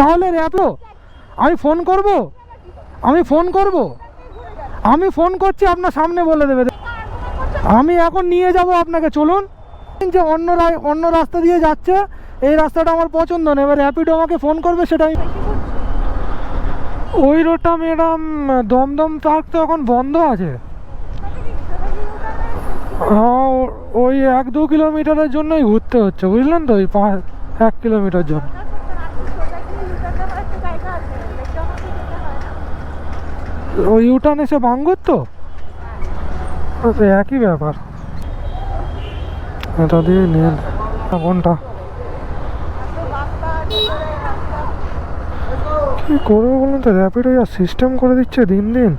তাহলে র্যাপো আমি ফোন করব? আমি ফোন করব? আমি ফোন করছি, আপনার সামনে বলে দেবে। আমি এখন নিয়ে যাব আপনাকে, চলুন। যে অন্য অন্য রাস্তা দিয়ে যাচ্ছে, এই রাস্তাটা আমার পছন্দ না। এবার র্যাপিডো আমাকে ফোন করবে, সেটা আমি ওই রোডটা ম্যাডাম, দমদম পার্ক তো এখন বন্ধ আছে। হ্যাঁ ওই এক দু কিলোমিটারের জন্যই ঘুরতে হচ্ছে, বুঝলেন তো? ওই পাঁচ এক কিলোমিটার জন্য। ওই ইউটার্ন এসে ভাঙ্গুর তো? একই ব্যাপার। এটা দিয়ে নিয়ে কোনটা? কি করব বলুন তো? র্যাপিডো সিস্টেম করে দিচ্ছে দিন দিন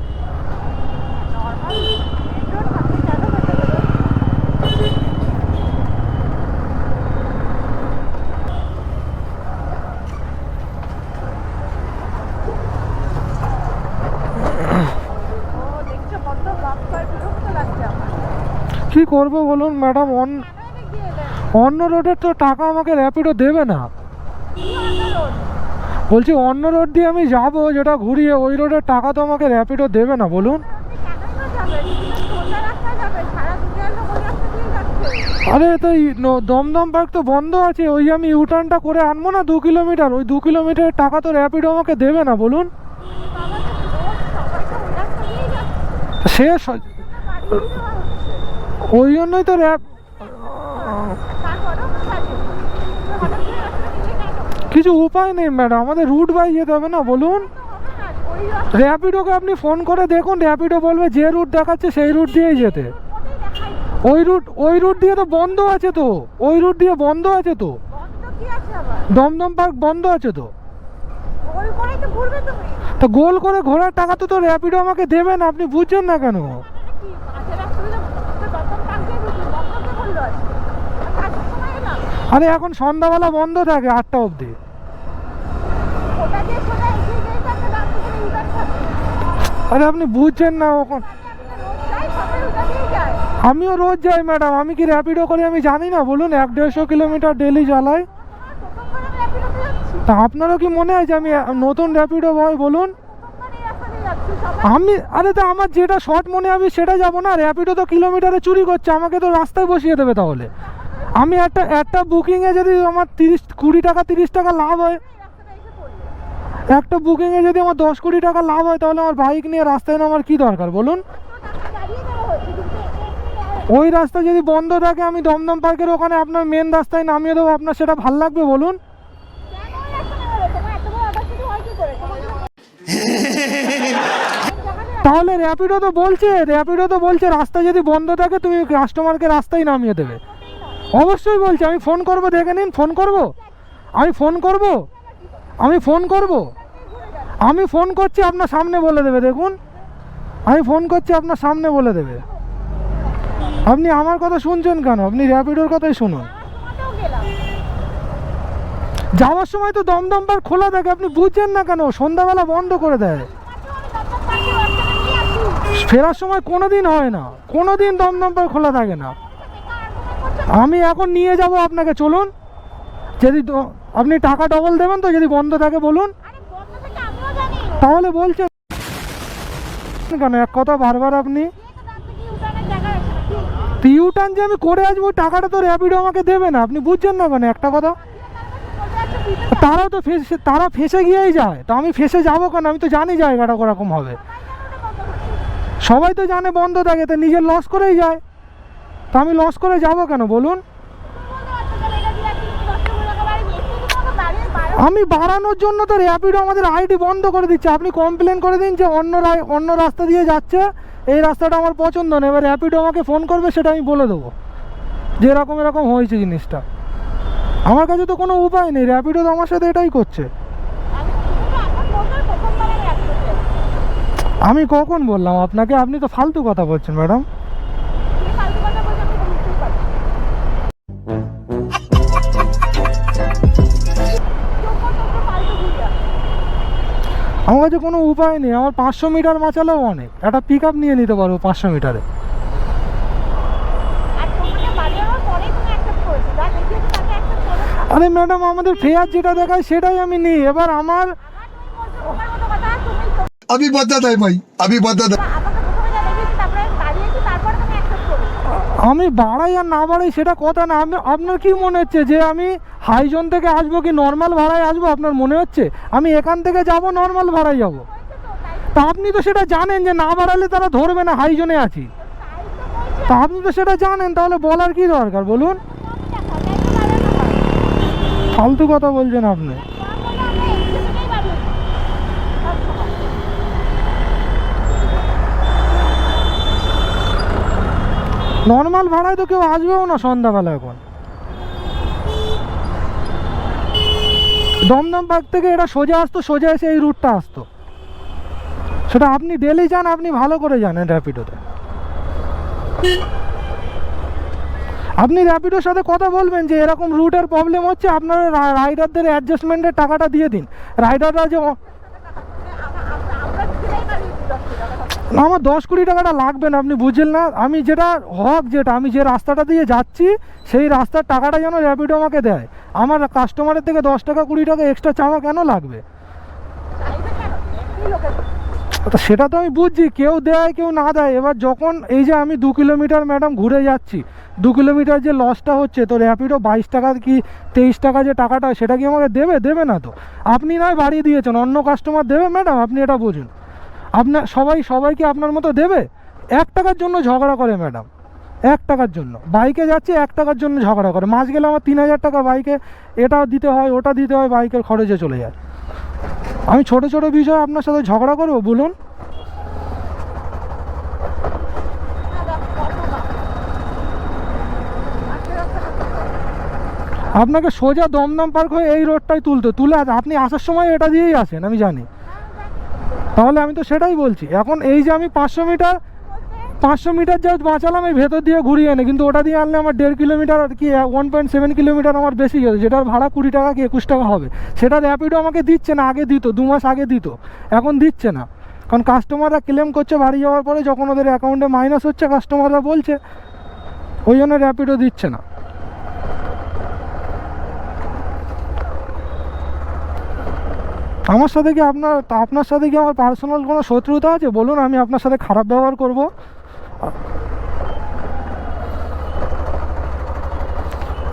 কি করব বলুন ম্যাডাম? অন অন্য রোডের তো টাকা আমাকে র্যাপিডো দেবে না। বলছি অন্য রোড দিয়ে আমি যাব যেটা ঘুরিয়ে ওই রোডের টাকা তো আমাকে র্যাপিডো দেবে না বলুন। আরে তো দমদম পার্ক তো বন্ধ আছে ওই আমি ইউটার্নটা করে আনব না দু কিলোমিটার? ওই দু কিলোমিটারের টাকা তো র্যাপিডো আমাকে দেবে না বলুন। স- ওই জন্যই তো র্যাপ কিছু উপায় নেই ম্যাডাম আমাদের রুট বাই যেতে হবে না, বলুন। র্যাপিডোকে আপনি ফোন করে দেখুন র্যাপিডো বলবে যে রুট দেখাচ্ছে, সেই রুট দিয়েই যেতে। ওই রুট ওই রুট দিয়ে তো বন্ধ আছে তো। ওই রুট দিয়ে বন্ধ আছে তো। দমদম পার্ক বন্ধ আছে তো। তো গোল করে ঘোরার টাকা তো তো র্যাপিডো আমাকে দেবেন আপনি বুঝছেন না কেন? আরে এখন সন্ধ্যাবেলা বন্ধ থাকে আটটা অবধি। আরে আপনি বুঝছেন না ওখান আমিও রোজ যাই ম্যাডাম। আমি কি র্যাপিডো করি আমি জানি না। বলুন এক দেড়শো কিলোমিটার ডেলি চালাই। তা আপনারও কি মনে হয় যে আমি নতুন র্যাপিডো বয় বলুন? আমি আরে তো আমার যেটা শর্ট মনে হবে সেটা যাব না। র্যাপিডো তো কিলোমিটারে চুরি করছে আমাকে তো রাস্তায় বসিয়ে দেবে তাহলে। আমি একটা একটা বুকিংয়ে যদি আমার তিরিশ, কুড়ি টাকা, তিরিশ টাকা লাভ হয়, একটা বুকিংয়ে যদি আমার দশ কোটি টাকা লাভ হয়, তাহলে আমার বাইক নিয়ে রাস্তায় নামার কি দরকার বলুন? ওই রাস্তা যদি বন্ধ থাকে, আমি দমদম পার্কের ওখানে আপনার মেন রাস্তায় নামিয়ে দেবো। আপনার সেটা ভালো লাগবে বলুন? তাহলে র্যাপিডো তো বলছে র্যাপিডো তো বলছে, রাস্তা যদি বন্ধ থাকে, তুমি কাস্টমারকে রাস্তায় নামিয়ে দেবে। অবশ্যই বলছি, আমি ফোন করব, দেখে নিন, ফোন করব? আমি ফোন করব? আমি ফোন করব? আমি ফোন করছি, আপনার সামনে বলে দেবে, দেখুন। আমি ফোন করছি, আপনার সামনে বলে দেবে। আপনি আমার কথা শুনছেন কেন? আপনি র্যাপিডোর কথাই শুনুন। যাওয়ার সময় তো দমদম পার্ক খোলা থাকে, আপনি বুঝছেন না কেন? সন্ধ্যাবেলা বন্ধ করে দেয়। ফেরার সময় কোনো দিন হয় না। কোনো দিন দমদম পার্ক খোলা থাকে না। আমি এখন নিয়ে যাব আপনাকে চলুন। যদি আপনি টাকা ডবল দেবেন তো যদি বন্ধ থাকে বলুন। তাহলে বলছেন কেন? এক কথা বারবার আপনি। ইউটার্ন যে আমি করে আসব টাকাটা তো র্যাপিডো আমাকে দেবে না। আপনি বুঝছেন না কেন? একটা কথা। তারাও তো ফেসে তারা ফেসে গিয়েই যায়। তো আমি ফেসে যাব কেন? আমি তো জানি জায়গাটা ওরকম হবে। সবাই তো জানে বন্ধ থাকে তো নিজের লস করেই যায়। তো আমি লস করে যাব কেন? বলুন। আমি বাড়ানোর জন্য তো র্যাপিডো আমাদের আইডি বন্ধ করে দিচ্ছে। আপনি কমপ্লেন করে দিন যে অন্য অন্য রাস্তা দিয়ে যাচ্ছে। এই রাস্তাটা আমার পছন্দ না। এবার র্যাপিডো আমাকে ফোন করবে, সেটা আমি বলে দেবো। যে এরকম এরকম হয়েছে জিনিসটা। আমার কাছে তো কোনো উপায় নেই। র্যাপিডো তো আমার সাথে এটাই করছে। আমি কখন বললাম? আপনাকে আপনি তো ফালতু কথা বলছেন, ম্যাডাম। কাছে কোনো উপায় নেই আমার পাঁচশো মিটার মাচালেও অনেক। একটা পিক আপ নিয়ে নিতে পারব পাঁচশো মিটারে। আরে ম্যাডাম আমাদের ফেয়ার যেটা দেখায় সেটাই আমি নিই। এবার আমার তোমার ভাই কথা তুমি তো- আমি বাড়াই আর না বাড়াই সেটা কথা না। আমি আপনার কি মনে হচ্ছে যে আমি হাই জোন থেকে আসব কি নর্মাল ভাড়ায় আসব? আপনার মনে হচ্ছে? আমি এখান থেকে যাব নর্মাল ভাড়ায় যাব। তা আপনি তো সেটা জানেন যে না বাড়ালে তারা ধরবে না হাই জোনে আছি। তা আপনি তো সেটা জানেন, তাহলে বলার কি দরকার? বলুন। ফালতু কথা বলছেন আপনি। নর্মাল ভাড়ায় তো কেউ আসবেও না সন্ধ্যাবেলা এখন। দমদম পার্ক থেকে এটা সোজা আসতো, সোজা এসে এই রুটটা আসতো। সেটা আপনি ডেলি যান, আপনি ভালো করে জানেন র্যাপিডোতে আপনি র্যাপিডোর সাথে কথা বলবেন যে এরকম রুটের প্রবলেম হচ্ছে, আপনারা রাইডারদের অ্যাডজাস্টমেন্টের টাকাটা দিয়ে দিন। রাইডাররা যে না, আমার দশ কোটি টাকাটা লাগবে না, আপনি বুঝলেন না। আমি যেটা, হক যেটা, আমি যে রাস্তাটা দিয়ে যাচ্ছি, সেই রাস্তার টাকাটা যেন র্যাপিডো আমাকে দেয়। আমার কাস্টমারের থেকে দশ টাকা, কুড়ি টাকা এক্সট্রা চাওয়া কেন লাগবে? সেটা তো আমি বুঝছি, কেউ দেয়, কেউ না দেয়। এবার যখন এই যে আমি দু কিলোমিটার ম্যাডাম ঘুরে যাচ্ছি, দু কিলোমিটার যে লসটা হচ্ছে, তো র্যাপিডো বাইশ টাকা কি তেইশ টাকা যে টাকাটা, সেটা কি আমাকে দেবে? দেবে না তো। আপনি নয়, বাড়িয়ে দিয়েছেন, অন্য কাস্টমার দেবে ম্যাডাম আপনি এটা বুঝুন। আপনার সবাই, সবাইকে আপনার মতো দেবে? এক টাকার জন্য ঝগড়া করে ম্যাডাম। এক টাকার জন্য। বাইকে যাচ্ছে, এক টাকার জন্য ঝগড়া করে। মাস গেলে আমার তিন হাজার টাকা বাইকে এটা দিতে হয়, ওটা দিতে হয়, বাইকের খরচে চলে যায়। আমি ছোট ছোট বিষয়ে আপনার সাথে ঝগড়া করব, বলুন। আপনাকে সোজা দমদম পার্ক হয়ে এই রোডটাই তুলতে, তুলে আপনি আসার সময় এটা দিয়েই আসেন, আমি জানি। তাহলে আমি তো সেটাই বলছি। এখন এই যে আমি পাঁচশো মিটার পাঁচশো মিটার যা বাঁচালাম এই ভেতর দিয়ে ঘুরিয়ে এনে, কিন্তু ওটা দিয়ে আনলে আমার দেড় কিলোমিটার আর কি ওয়ান পয়েন্ট সেভেন কিলোমিটার আমার বেশি গেছে, যেটার ভাড়া কুড়ি টাকা কি একুশ টাকা হবে। সেটা র্যাপিডো আমাকে দিচ্ছে না, আগে দিত, দু মাস আগে দিত, এখন দিচ্ছে না। কারণ কাস্টমাররা ক্লেম করছে বাড়ি যাওয়ার পরে, যখন ওদের অ্যাকাউন্টে মাইনাস হচ্ছে কাস্টমাররা বলছে, ওই জন্য র্যাপিডো দিচ্ছে না। আমার সাথে কি আপনার আপনার সাথে কি আমার পার্সোনাল কোনো শত্রুতা আছে? বলুন, আমি আপনার সাথে খারাপ ব্যবহার করব।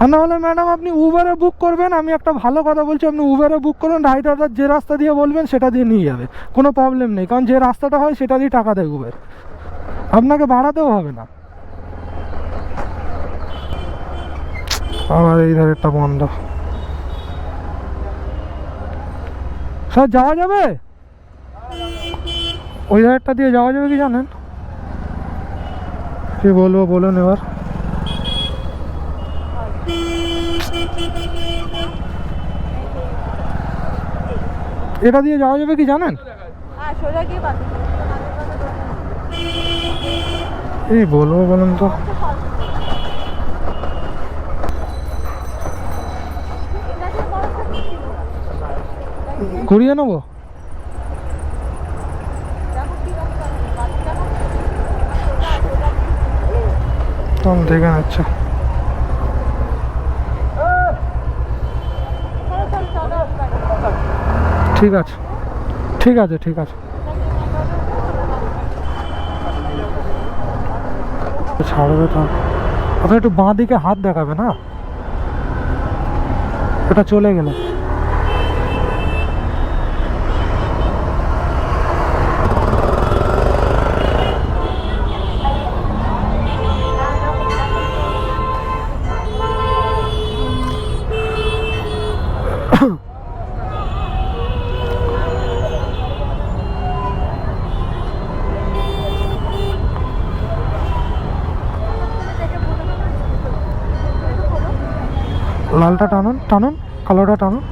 আর নাহলে ম্যাডাম আপনি উবারে বুক করবেন, আমি একটা ভালো কথা বলছি, আপনি উবারে বুক করুন রাইডাররা যে রাস্তা দিয়ে বলবেন, সেটা দিয়ে নিয়ে যাবে। কোনো প্রবলেম নেই, কারণ যে রাস্তাটা হয়, সেটা দিয়ে টাকা দেয় উবের আপনাকে বাড়াতেও হবে না। আমার এই ধারেরটা বন্ধ। স্যার যাওয়া যাবে? ওই ধারটা দিয়ে যাওয়া যাবে কি জানেন? কি বলব বলুন এবার। এটা দিয়ে যাওয়া যাবে কি জানেন? হ্যাঁ এই বলব বলুন তো। ঘুরিয়ে নেব? তখন দেখে নিচ্ছে। ঠিক আছে। ঠিক আছে ঠিক আছে। ছাড়বে তো। আপনি একটু বাঁ দিকে হাত দেখাবে না? এটা চলে গেল। লালটা টানুন টানুন কালোটা টানুন।